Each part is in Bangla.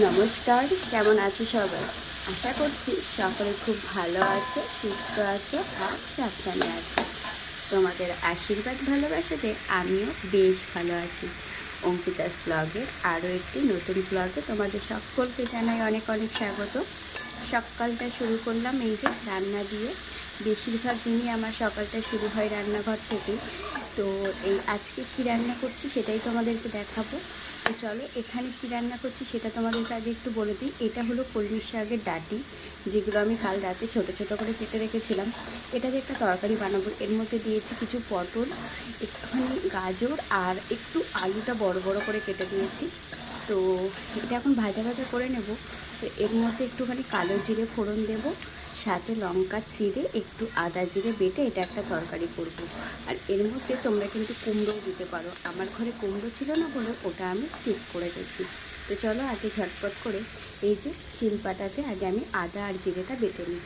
নমস্কার, কেমন আছো সবাই? আশা করছি সকলে খুব ভালো আছে, সুস্থ আছে, আর সাবধানে আছে। তোমাদের আশীর্বাদ ভালোবাসাতে আমিও বেশ ভালো আছি। অঙ্কিতাস ব্লগের আরও একটি নতুন ব্লগে তোমাদের সকলকে জানাই অনেক অনেক স্বাগত। সকালটা শুরু করলাম এই যে রান্না দিয়ে। বেশিরভাগ দিনই আমার সকালটা শুরু হয় রান্নাঘর থেকে। তো এই আজকে কী রান্না করছি সেটাই তোমাদেরকে দেখাবো। তো চলো, এখানে কী রান্না করছি সেটা তোমাদেরকে আগে একটু বলে দিই। এটা হলো কলমি শাকের ডাটি, যেগুলো আমি কাল রাতে ছোট ছোট করে কেটে রেখেছিলাম। এটা যে একটা তরকারি বানাবো। এর মধ্যে দিয়েছি কিছু পটল, একটুখানি গাজর, আর একটু আলুটা বড় বড় করে কেটে দিয়েছি তো এটা এখন ভাজা ভাজা করে নেব। তো এর মধ্যে একটুখানি কালো জিরে ফোড়ন দেব। সাথে লঙ্কা চিড়ে, একটু আদা জিরে বেটে এটা একটা তরকারি করব। আর এর মধ্যে তোমরা কিন্তু কুমড়োও দিতে পারো। আমার ঘরে কুমড়ো ছিল না বলে ওটা আমি স্কিপ করে গেছি। তো চলো আগে ঝটপট করে এই যে শিল শিলপাটাতে আগে আমি আদা আর জিরেটা বেটে নিই।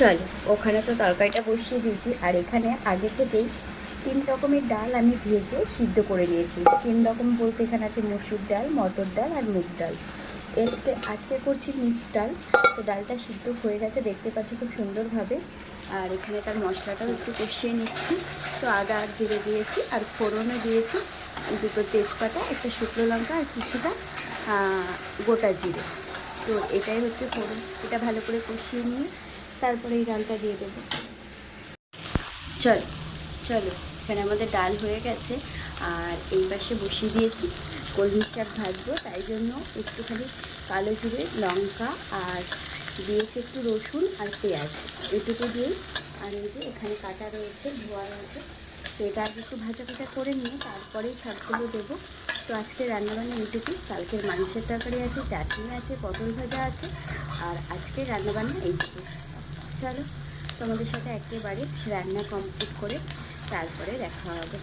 চলো, ওখানে তো তরকারিটা বসিয়ে দিয়েছি। আর এখানে আগে থেকেই তিন রকমের ডাল আমি ভেজে সিদ্ধ করে নিয়েছি। তিন রকম বলতে এখানে আছে মসুর ডাল, মটর ডাল আর মুগ ডাল। আজকে আজকে করছি মিক্সড ডাল। তো ডালটা সিদ্ধ হয়ে গেছে, দেখতে পাচ্ছি খুব সুন্দরভাবে। আর এখানে তার মশলাটাও একটু কষিয়ে নিচ্ছি। তো আদা আর জিরে দিয়েছি, আর ফোড়নে দিয়েছি। দুটো তেজপাতা, একটা শুকনো লঙ্কা আর কিছুটা গোটা জিরে। তো এটাই হচ্ছে ফোড়ন। এটা ভালো করে কষিয়ে নিয়ে তারপরে এই ডালটা দিয়ে দেবো। চলো চলো, এখানে আমাদের ডাল হয়ে গেছে, আর এই পাশে বসিয়ে দিয়েছি কলমি শাক ভাজবো, তাই জন্য একটুখানি কালো জিরে, লঙ্কা আর দিয়েছি একটু রসুন আর পেঁয়াজ। এটুকু দিয়েই আর এই যে এখানে কাটা রয়েছে, ধোয়া রয়েছে এটা আগে একটু ভাজা ভাজা করে নিয়ে তারপরেই শাকগুলো দেবো। তো আজকে রান্নাবান্না এইটুকুই কালকের মাংসের তরকারি আছে, চাটনি আছে, পটল ভাজা আছে, আর আজকে রান্নাবান্না এইটুকু। চলো তোমাদের সাথে একেবারে রান্না কমপ্লিট করে তারপরে দেখা হবে।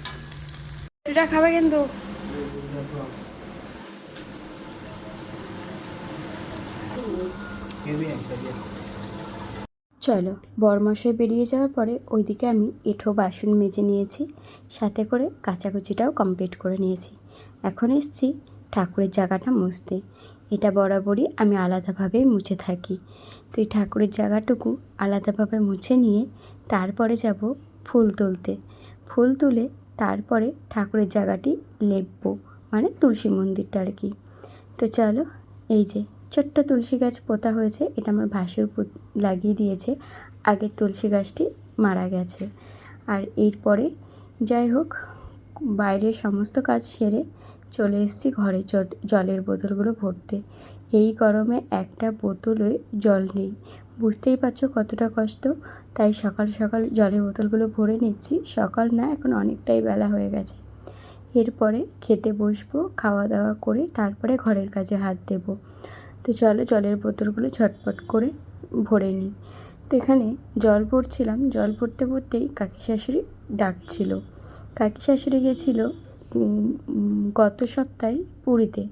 রুটিটা খাবে কিন্তু। চলো বরমশাই বেরিয়ে যাওয়ার পরে ওইদিকে আমি এঁঠো বাসন মেজে নিয়েছি সাথে করে কাচাকুচিটাও কমপ্লিট করে নিয়েছি। এখন এসছি ঠাকুরের জায়গাটা মুছতে। এটা বরাবরই আমি আলাদাভাবেই মুছে থাকি। তো এই ঠাকুরের জায়গাটুকু আলাদাভাবে মুছে নিয়ে তারপরে যাব ফুল তুলতে। ফুল তুলে তারপরে ঠাকুরের জায়গাটি লেপবো মানে তুলসী মন্দিরটা আর কি। তো চলো, এই যে ছোট্ট তুলসী গাছ পোতা হয়েছে, এটা আমার ভাসুর লাগিয়ে দিয়েছে। আগে তুলসী গাছটি মারা গেছে। আর এরপরে যাই হোক, বাইরের সমস্ত কাজ সেরে চলে এসেছি ঘরে জলের বোতলগুলো ভরতে। এই গরমে একটা বোতলে জল নেই। বুঝতেই পারছ কতটা কষ্ট? তাই সকাল সকাল জলের বোতলগুলো ভরে নিচ্ছি। সকাল না, এখন অনেকটাই বেলা হয়ে গেছে। এরপরে খেতে বসবো খাওয়া দাওয়া করে তারপরে ঘরের কাজে হাত দেবো। তো চলো জলের বোতলগুলো ঝটপট করে ভরে নিই। তো এখানে জল ভরছিলাম। জল ভরতে ভরতেই কাকি শাশুড়ি ডাকছিল। কাকি শাশুড়ি গেছিল গত সপ্তাহে পুরীতে।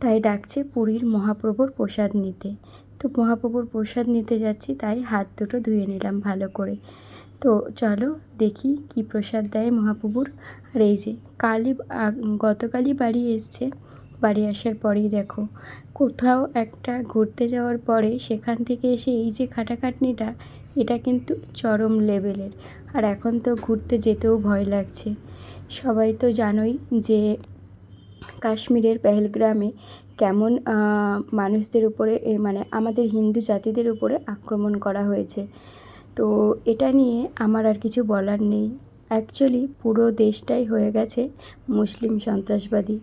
তাই ডাকছে পুরীর মহাপ্রভুর প্রসাদ নিতে। তো মহাপ্রভুর প্রসাদ নিতে যাচ্ছি, তাই হাত দুটো ধুয়ে নিলাম ভালো করে। তো চলো দেখি কি প্রসাদ দেয় মহাপ্রভুর। আর এই যে কালই গতকালই বাড়ি এসছে। বাড়ি আসার পরেই দেখো, কোথাও একটা ঘুরতে যাওয়ার পরে সেখান থেকে এসে এই যে খাটাখাটনিটা এটা কিন্তু চরম লেভেলের। আর এখন তো ঘুরতে যেতেও ভয় লাগছে। সবাই তো জানোই যে কাশ্মীরের পেহেলগ্রামে কেমন মানুষদের উপরে মানে আমাদের হিন্দু জাতিদের উপরে আক্রমণ করা হয়েছে। তো এটা নিয়ে আমার আর কিছু বলার নেই। অ্যাকচুয়ালি পুরো দেশটাই হয়ে গেছে মুসলিম সন্ত্রাসবাদী।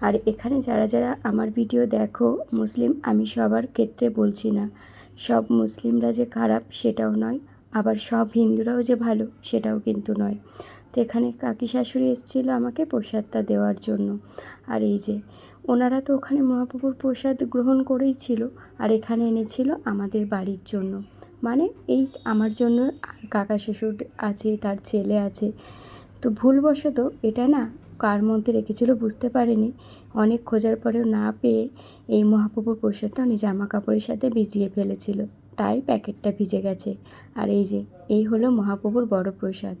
আর এখানে যারা যারা আমার ভিডিও দেখো, মুসলিম, আমি সবার ক্ষেত্রে বলছি না। সব মুসলিমরা যে খারাপ, সেটাও নয়। আবার সব হিন্দুরাও যে ভালো, সেটাও কিন্তু নয়। তো এখানে কাকি শাশুড়ি এসেছিল আমাকে প্রসাদটা দেওয়ার জন্য। আর এই যে, ওনারা তো ওখানে মহাপ্রভুর প্রসাদ গ্রহণ করেই ছিল আর এখানে এনেছিল আমাদের বাড়ির জন্য। মানে এই আমার জন্য কাকা শ্বশুর আছে, তার ছেলে আছে। তো ভুলবশত এটা না কার মধ্যে রেখেছিল বুঝতে পারেনি। অনেক খোঁজার পরেও না পেয়ে এই মহাপ্রভুর প্রসাদটা উনি জামা কাপড়ের সাথে ভিজিয়ে ফেলেছিল। তাই প্যাকেটটা ভিজে গেছে। আর এই যে, এই হলো মহাপ্রভুর বড় প্রসাদ।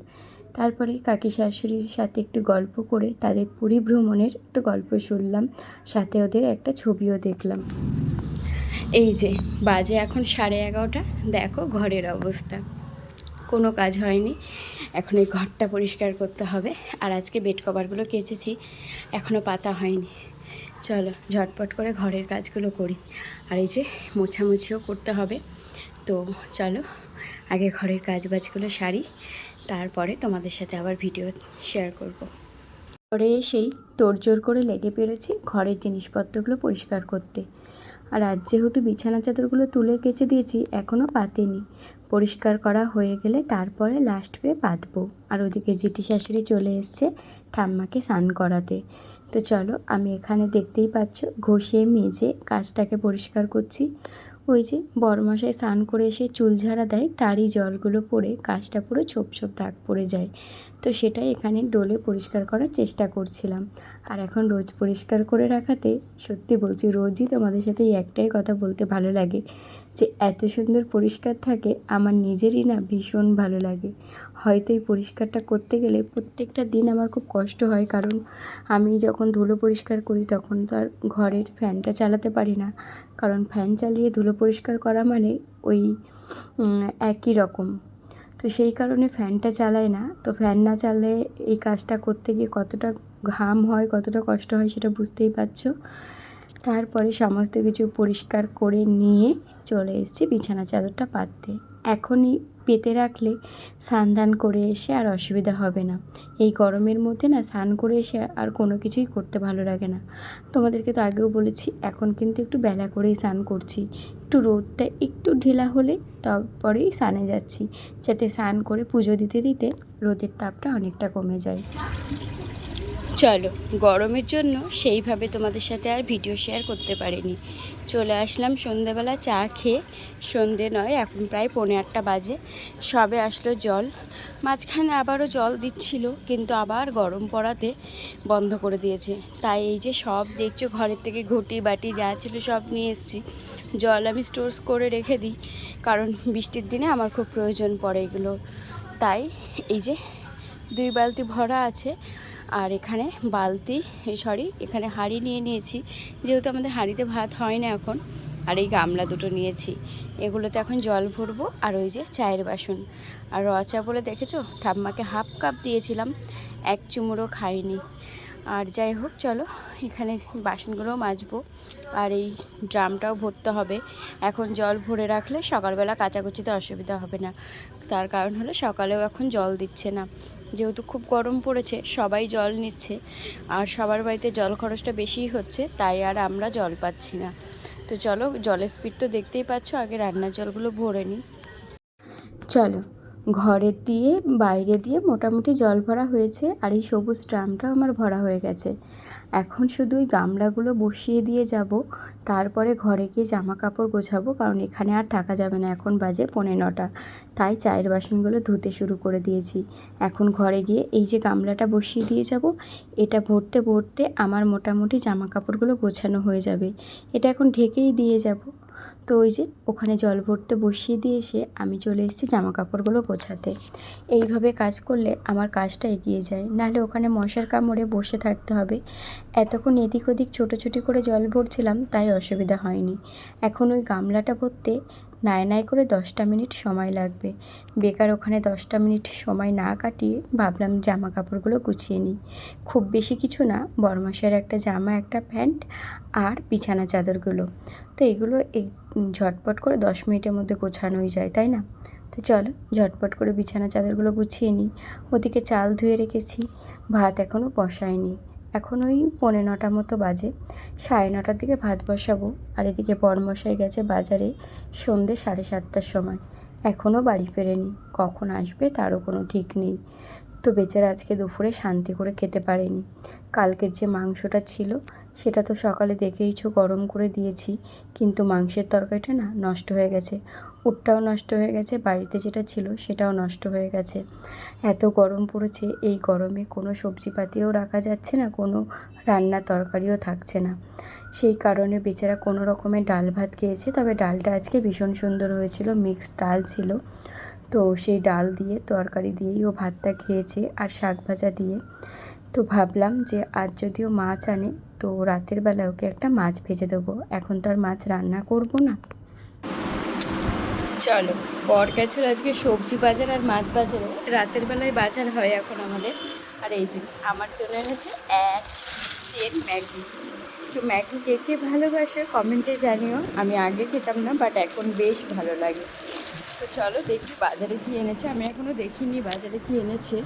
তারপরে কাকি শাশুড়ির সাথে একটু গল্প করে তাদের পুরী ভ্রমণের একটু গল্প শুনলাম। সাথে ওদের একটা ছবিও দেখলাম। এই যে, বাজে এখন সাড়ে এগারোটা। দেখো ঘরের অবস্থা। কোনো কাজ হয়নি। এখন এই ঘরটা পরিষ্কার করতে হবে। আর আজকে বেড কভারগুলো কেচেছি এখনও পাতা হয়নি। চলো, ঝটপট করে ঘরের কাজগুলো করি। আর এই যে মোছামুছিও করতে হবে। তো চলো, আগে ঘরের কাজ বাজগুলো সারি, তারপরে তোমাদের সাথে আবার ভিডিও শেয়ার করব। পরে এসেই তোড়জোড় করে লেগে পেরেছি ঘরের জিনিসপত্রগুলো পরিষ্কার করতে। আর আজ যেহেতু বিছানা চাদরগুলো তুলে কেচে দিয়েছি এখনও পাতেনি। পরিষ্কার করা হয়ে গেলে তারপরে লাস্ট পেয়ে পাতবো। আর ওদিকে জেঠি শাশুড়ি চলে এসছে ঠাম্মাকে স্নান করাতে। তো চলো, আমি এখানে দেখতেই পাচ্ছ ঘষে মেজে কাজটাকে পরিষ্কার করছি। ওই যে বরমশাই স্নান করে এসে চুল ঝাড়া দেয়, তারই জলগুলো পড়ে কাজটা পুরো ছোপ ছোপ দাগ পড়ে যায়। তো সেটাই এখানে ডোলে পরিষ্কার করার চেষ্টা করছিলাম। আর এখন রোজ পরিষ্কার করে রাখাতে সত্যি বলছি, রোজই তোমাদের সাথে এই একটাই কথা বলতে ভালো লাগে। যে এত সুন্দর পরিষ্কার থাকে, আমার নিজেরই না ভীষণ ভালো লাগে। হয়তো এই পরিষ্কারটা করতে গেলে প্রত্যেকটা দিন আমার খুব কষ্ট হয়, কারণ আমি যখন ধুলো পরিষ্কার করি তখন তো আর ঘরের ফ্যানটা চালাতে পারি না। কারণ ফ্যান চালিয়ে ধুলো পরিষ্কার করা মানে ওই একই রকম। তো সেই কারণে ফ্যানটা চালাই না। তো ফ্যান না চালালে এই কাজটা করতে গিয়ে কতটা ঘাম হয়, কতটা কষ্ট হয় সেটা বুঝতেই পারছ। তারপরে সমস্ত কিছু পরিষ্কার করে নিয়ে চলে এসেছি বিছানা চাদরটা পাততে। এখনই পেতে রাখলে স্নান ধান করে এসে আর অসুবিধা হবে না। এই গরমের মধ্যে না স্নান করে এসে আর কোনো কিছুই করতে ভালো লাগে না। তোমাদেরকে তো আগেও বলেছি, এখন কিন্তু একটু বেলা করেই স্নান করছি। একটু রোদটা একটু ঢিলা হলে তারপরেই স্নানে যাচ্ছি। যাতে স্নান করে পুজো দিতে দিতে রোদের তাপটা অনেকটা কমে যায়। চলো, গরমের জন্য সেইভাবে তোমাদের সাথে আর ভিডিও শেয়ার করতে পারিনি। চলে আসলাম সন্ধেবেলা চা খেয়ে। সন্ধে নয়, এখন প্রায় পৌনে আটটা বাজে। সবে আসলো জল। মাঝখানে আবারও জল দিচ্ছিল, কিন্তু আবার গরম পড়াতে বন্ধ করে দিয়েছে। তাই এই যে সব দেখছ, ঘরের থেকে ঘটি বাটি যা ছিল সব নিয়ে এসেছি। জল আমি স্টোর করে রেখে দিই, কারণ বৃষ্টির দিনে আমার খুব প্রয়োজন পড়ে এগুলো। তাই এই যে দুই বালতি ভরা আছে আর এখানে বালতি সরি, এখানে হাঁড়ি নিয়ে নিয়েছি। যেহেতু আমাদের হাঁড়িতে ভাত হয় না এখন, আর এই গামলা দুটো নিয়েছি। এগুলোতে এখন জল ভরবো আর ওই যে চায়ের বাসন। আর রচা বলে দেখেছ, ঠাম্মাকে হাফ কাপ দিয়েছিলাম, এক চুমুরও খাইনি। আর যাই হোক, চলো, এখানে বাসনগুলোও মাজবো। আর এই ড্রামটাও ভরতে হবে। এখন জল ভরে রাখলে সকালবেলা কাচাকুচিতে অসুবিধা হবে না। তার কারণ হলো সকালেও এখন জল দিচ্ছে না। যেহেতু খুব গরম পড়েছে, সবাই জল নিচ্ছে। আর সবার বাড়িতে জল খরচটা বেশিই হচ্ছে, তাই আর আমরা জল পাচ্ছি না। তো চলো, জলের স্পিড তো দেখতেই পাচ্ছ, আগে রান্নার জলগুলো ভরে নিই। চলো ঘরের দিয়ে, বাইরে দিয়ে মোটামুটি জল ভরা হয়েছে আর এই সবুজ ড্রামটাও আমার ভরা হয়ে গেছে। এখন শুধু ওই গামলাগুলো বসিয়ে দিয়ে যাব, তারপরে ঘরে গিয়ে জামা কাপড় গোছাবো, কারণ এখানে আর থাকা যাবে না। এখন বাজে পৌনে নটা, তাই চায়ের বাসনগুলো ধুতে শুরু করে দিয়েছি। এখন ঘরে গিয়ে এই যে গামলাটা বসিয়ে দিয়ে যাব, এটা ভরতে ভরতে আমার মোটামুটি জামা কাপড়গুলো গোছানো হয়ে যাবে। এটা এখন ঢেকেই দিয়ে যাব। তো ওই যে ওখানে জল ভরতে বসিয়ে দিয়ে এসে আমি চলে এসেছি জামা কাপড়গুলো গোছাতে। এইভাবে কাজ করলে আমার কাজটা এগিয়ে যায়। নাহলে ওখানে মশার কামড়ে বসে থাকতে হবে। এতক্ষণ এদিক ওদিক ছোটোছুটি করে জল ভরছিলাম, তাই অসুবিধা হয়নি। এখন ওই গামলাটা ভরতে নাই নাই করে দশটা মিনিট সময় লাগবে। বেকার ওখানে দশটা মিনিট সময় না কাটিয়ে ভাবলাম জামা কাপড়গুলো গুছিয়ে নিই। খুব বেশি কিছু না, বরমাসের একটা জামা, একটা প্যান্ট আর বিছানা চাদরগুলো। তো এগুলো এই ঝটপট করে দশ মিনিটের মধ্যে গোছানোই যায়, তাই না? তো চলো ঝটপট করে বিছানা চাদরগুলো গুছিয়ে নিই। ওদিকে চাল ধুয়ে রেখেছি, ভাত এখনও বসায়নি এখন ওই পৌনে নটা মতো বাজে। সাড়ে নটার দিকে ভাত বসাবো। আর এদিকে বরমশাই গেছে বাজারে সন্ধে সাড়ে সাতটার সময়। এখনও বাড়ি ফেরেনি। কখন আসবে তারও কোনো ঠিক নেই। তো বেচারা আজকে দুপুরে শান্তি করে খেতে পারেনি। কালকের যে মাংসটা ছিল সেটা তো সকালে দেখেইছো, গরম করে দিয়েছি। কিন্তু মাংসের তরকারিটা না নষ্ট হয়ে গেছে। উটটাও নষ্ট হয়ে গেছে, বাড়িতে যেটা ছিল সেটাও নষ্ট হয়ে গেছে। এত গরম পড়েছে, এই গরমে কোনো সবজিপাতিও রাখা যাচ্ছে না, কোনো রান্না তরকারিও থাকছে না। সেই কারণে বেচারা কোনো রকমের ডাল ভাত খেয়েছে, তবে ডালটা আজকে ভীষণ সুন্দর হয়েছিল, মিক্সড ডাল ছিল। তো সেই ডাল দিয়ে, তরকারি দিয়েই ও ভাতটা খেয়েছে আর শাক ভাজা দিয়ে। তো ভাবলাম যে আজ যদিও মাছ আনে তো রাতের বেলা ওকে একটা মাছ ভেজে দেবো। এখন তো আর মাছ রান্না করব না। চলো বর গেছিল আজকে সবজি বাজার আর মাছ বাজারে। রাতের বেলায় বাজার হয় এখন আমাদের। আর এই যে, আমার জন্য এনেছে এক চেন ম্যাগি। তো ম্যাগি কে কে ভালোবাসে কমেন্টে জানিও। আমি আগে খেতাম না বাট এখন বেশ ভালো লাগে। তো চলো দেখি বাজারে কি এনেছে। আমি এখনও দেখিনি বাজারে কি এনেছে।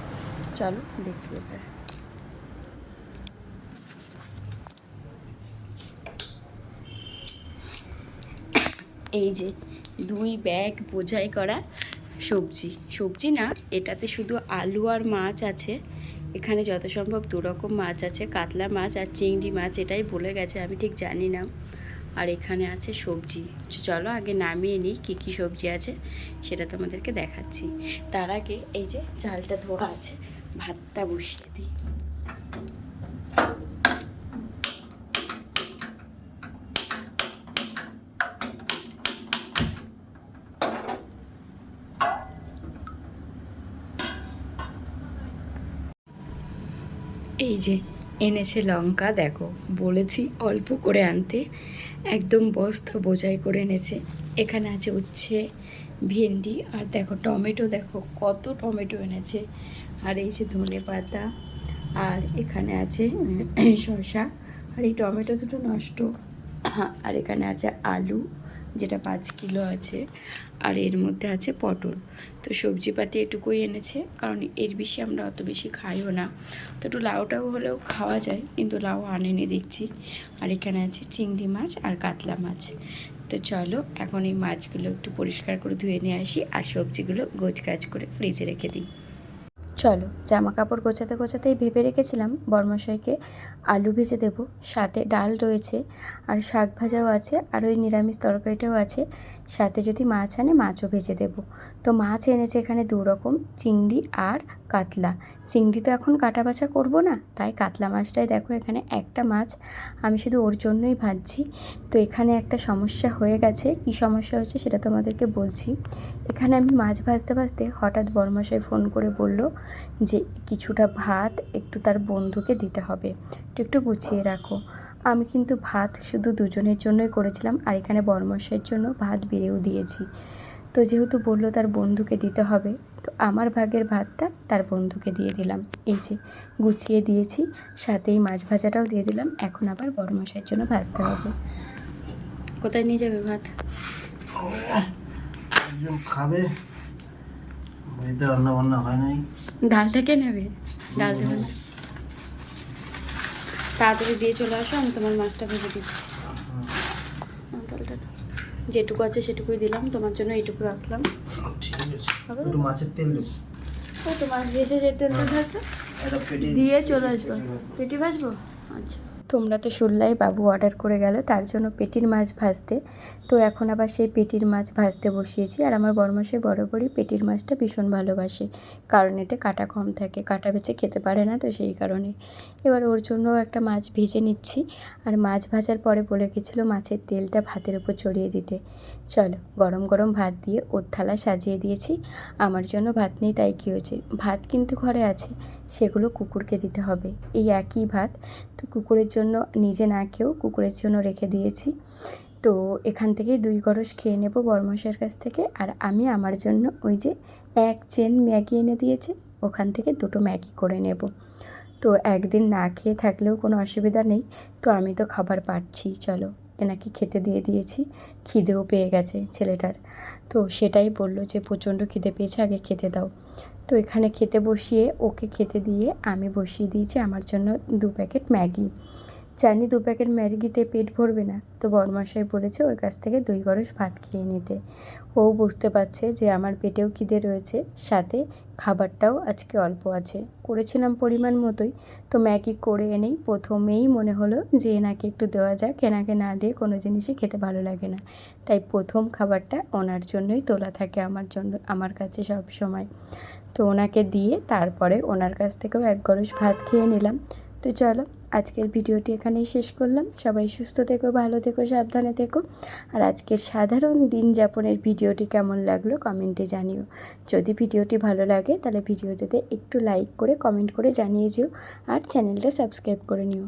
চলো দেখি এবার। এই যে দুই ব্যাগ বোঝাই করা সবজি। সবজি না, এটাতে শুধু আলু আর মাছ আছে। এখানে যত সম্ভব দু রকম মাছ আছে, কাতলা মাছ আর চিংড়ি মাছ, এটাই বলে গেছে, আমি ঠিক জানি না। আর এখানে আছে সবজি। চলো আগে নামিয়ে নিই কী কী সবজি আছে, সেটা তোমাদেরকে দেখাচ্ছি। তার আগে এই যে চালটা ধোয়া আছে, ভাতটা বসিয়ে দিই। এই যে, এনেছে লঙ্কা, দেখো, বলেছি অল্প করে আনতে। একদম বস্তা বোঝাই করে এনেছে। এখানে আছে উচ্ছে ভেন্ডি, আর দেখো টমেটো, দেখো কত টমেটো এনেছে। আর এই যে ধনে পাতা, আর এখানে আছে শসা আর এই টমেটো দুটো নষ্ট। আর এখানে আছে আলু। যেটা পাঁচ কিলো আছে আর এর মধ্যে আছে পটল। তো সবজিপাতি এটুকুই এনেছে, কারণ এর বেশি আমরা অত বেশি খাইও না। তো একটু লাউটাও হলেও খাওয়া যায়, কিন্তু লাউ আনে আনেনি দেখছি। আর এখানে আছে চিংড়ি মাছ আর কাতলা মাছ। তো চলো, এখন এই মাছগুলো একটু পরিষ্কার করে ধুয়ে নিয়ে আসি আর সবজিগুলো গোছ কাজ করে ফ্রিজে রেখে দিই। চলো জামা কাপড় গোছাতে গোছাতেই ভেবে রেখেছিলাম বর্মশাইকে আলু ভেজে দেবো। সাথে ডাল রয়েছে, আর শাক ভাজাও আছে, আর ওই নিরামিষ তরকারিটাও আছে। সাথে যদি মাছ আনে, মাছও ভেজে দেবো। তো মাছ এনেছে এখানে দু রকম, চিংড়ি আর কাতলা। চিংড়ি তো এখন কাটা বাছা করব না, তাই কাতলা মাছটাই দেখো এখানে একটা মাছ, আমি শুধু ওর জন্যই ভাজছি। তো এখানে একটা সমস্যা হয়ে গেছে। কী সমস্যা হয়েছে সেটা তোমাদেরকে বলছি। এখানে আমি মাছ ভাজতে ভাজতে হঠাৎ বর্মশাই ফোন করে বলল যে কিছুটা ভাত একটু তার বন্ধুকে দিতে হবে। একটু একটু গুছিয়ে রাখো। আমি কিন্তু ভাত শুধু দুজনের জন্যই করেছিলাম আর এখানে বর্মশাইয়ের জন্য ভাত বেড়েও দিয়েছি। তো যেহেতু বলল তার বন্ধুকে দিতে হবে, তো আমার ভাগের ভাতটা তার বন্ধুকে দিয়ে দিলাম। এই যে গুছিয়ে দিয়েছি, সাথেই মাছ ভাজাটাও দিয়ে দিলাম। এখন আবার বড়মশাইয়ের জন্য ভাজতে হবে। কোথায় নিয়ে যাবে ভাত? খাবে। বাড়িতে রান্না বান্না হয় নাই। ডালটা কে নেবে? ডাল দেবে না। তাড়াতাড়ি দিয়ে চলে আসো আমি তোমার মাছটা ভেজে দিচ্ছি। নাও। যেটুকু আছে সেটুকুই দিলাম তোমার জন্য এইটুকু রাখলাম। ঠিক আছে? একটু মাছের তেল দেবো। ও তো মাছ ভেজে যে তেলটা থাকবে দিয়ে চলে আসব। পেটি ভাজবো? আচ্ছা। তোমরা তো শুনলাই বাবু অর্ডার করে গেল, তার জন্য পেটির মাছ ভাজতে। তো এখন আবার সেই পেটির মাছ ভাজতে বসিয়েছি আর আমার বরমাসে বরাবরই পেটির মাছটা ভীষণ ভালোবাসে, কারণ এতে কাটা কম থাকে, কাটা বেছে খেতে পারে না তো সেই কারণে। এবার ওর জন্য একটা মাছ ভেজে নিচ্ছি আর মাছ ভাজার পরে বলে গেছিল মাছের তেলটা ভাতের উপর চড়িয়ে দিতে। চলো, গরম গরম ভাত দিয়ে ওর থালা সাজিয়ে দিয়েছি, আমার জন্য ভাত নেই তাই কী হয়েছে? ভাত কিন্তু ঘরে আছে, সেগুলো কুকুরকে দিতে হবে, এই একই ভাত। তো কুকুরের জন্য নিজে না খেয়েও কুকুরের জন্য রেখে দিয়েছি। তো এখান থেকে দুই গরস খেয়ে নেব বরমশের কাছ থেকে। আর আমি আমার জন্য ওই যে এক চেন ম্যাগি এনে দিয়েছে, ওখান থেকে দুটো ম্যাগি করে নেব। তো একদিন না খেয়ে থাকলেও কোনো অসুবিধা নেই, তো আমি তো খাবার পাচ্ছি, চলো। এনাকে খেতে দিয়ে দিয়েছি, খিদেও পেয়ে গেছে ছেলেটার। তো সেটাই বলল যে, প্রচণ্ড খিদে পেয়েছে, আগে খেতে দাও। তো এখানে খেতে বসিয়ে ওকে খেতে দিয়ে আমি বসিয়ে দিয়েছি আমার জন্য দু প্যাকেট ম্যাগি। জানি দু প্যাকেট ম্যাগিতে পেট ভরবে না। তো বড়মশাই বলেছে ওর কাছ থেকে দুই গরস ভাত খেয়ে নিতে। ও বুঝতে পারছে যে আমার পেটেও খিদে রয়েছে, সাথে খাবারটাও আজকে অল্প আছে। করেছিলাম পরিমাণ মতোই। তো ম্যাগি করে এনেই প্রথমেই মনে হলো যে এনাকে একটু দেওয়া যাক, এনাকে না দিয়ে কোনো জিনিসই খেতে ভালো লাগে না। তাই প্রথম খাবারটা ওনার জন্যই তোলা থাকে আমার জন্য, আমার কাছে সব সময়। তো ওনাকে দিয়ে তারপরে ওনার কাছ থেকেও এক গরস ভাত খেয়ে নিলাম। তো চলো আজকের ভিডিওটি এখানেই শেষ করলাম। সবাই সুস্থ থেকো, ভালো থেকো, সাবধানে থেকো। আর আজকের সাধারণ দিন যাপনের ভিডিওটি কেমন লাগল কমেন্টে জানিও। যদি ভিডিওটি ভালো লাগে তাহলে ভিডিওটিতে একটু লাইক করে কমেন্ট করে জানিয়ে যেও। আর চ্যানেলটা সাবস্ক্রাইব করে নিও।